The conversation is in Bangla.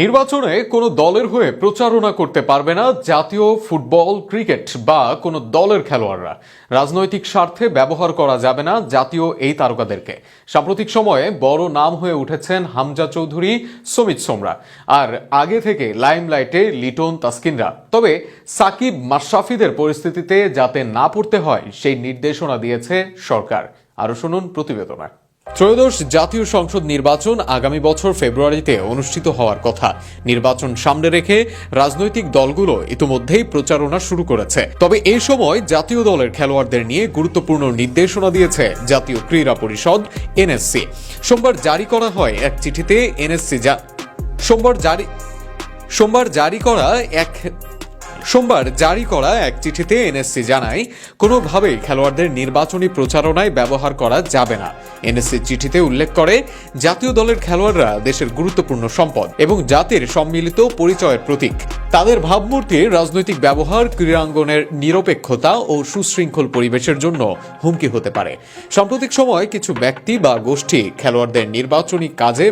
নির্বাচনে কোনো দলের হয়ে প্রচারণা করতে পারবে না জাতীয় ফুটবল, ক্রিকেট বা কোনো দলের খেলোয়াড়রা। রাজনৈতিক স্বার্থে ব্যবহার করা যাবে না জাতীয় এই তারকাদেরকে। সাম্প্রতিক সময়ে বড় নাম হয়ে উঠেছেন হামজা চৌধুরী, সমিত সোমরা। আর আগে থেকে লাইমলাইটে লিটন তাসকিনরা। তবে সাকিব মাশরাফিদের পরিস্থিতিতে যাতে না পড়তে হয়, সেই নির্দেশনা দিয়েছে সরকার। আরও শুনুন প্রতিবেদনায় ত্রয়োদশ জাতীয় সংসদ নির্বাচন আগামী বছর ফেব্রুয়ারিতে অনুষ্ঠিত হওয়ার কথা। নির্বাচন সামনে রেখে রাজনৈতিক দলগুলো ইতিমধ্যেই প্রচারণা শুরু করেছে। তবে এই সময় জাতীয় দলের খেলোয়াড়দের নিয়ে গুরুত্বপূর্ণ নির্দেশনা দিয়েছে জাতীয় ক্রীড়া পরিষদ, এনএসসি। সোমবার জারি করা হয় এক চিঠিতে এনএসসি যা সোমবার জারি সোমবার জারি করা এক সোমবার জারি করা এক চিঠিতে এনএসসি জানায় কোনোভাবেই খেলোয়াড়দের নির্বাচনী প্রচারণায় ব্যবহার করা যাবে না। এনএসসি চিঠিতে উল্লেখ করে, জাতীয় দলের খেলোয়াড়রা দেশের গুরুত্বপূর্ণ সম্পদ এবং জাতির সম্মিলিত পরিচয়ের প্রতীক। তাদের ভাবমূর্তির রাজনৈতিক ব্যবহার, ক্রীড়াঙ্গনের নিরপেক্ষতা ও সুশৃঙ্খল পরিবেশের জন্য হুমকি হতে পারে। সাম্প্রতিক সময় কিছু ব্যক্তি বা গোষ্ঠী খেলোয়াড়দের নির্বাচনী কাজে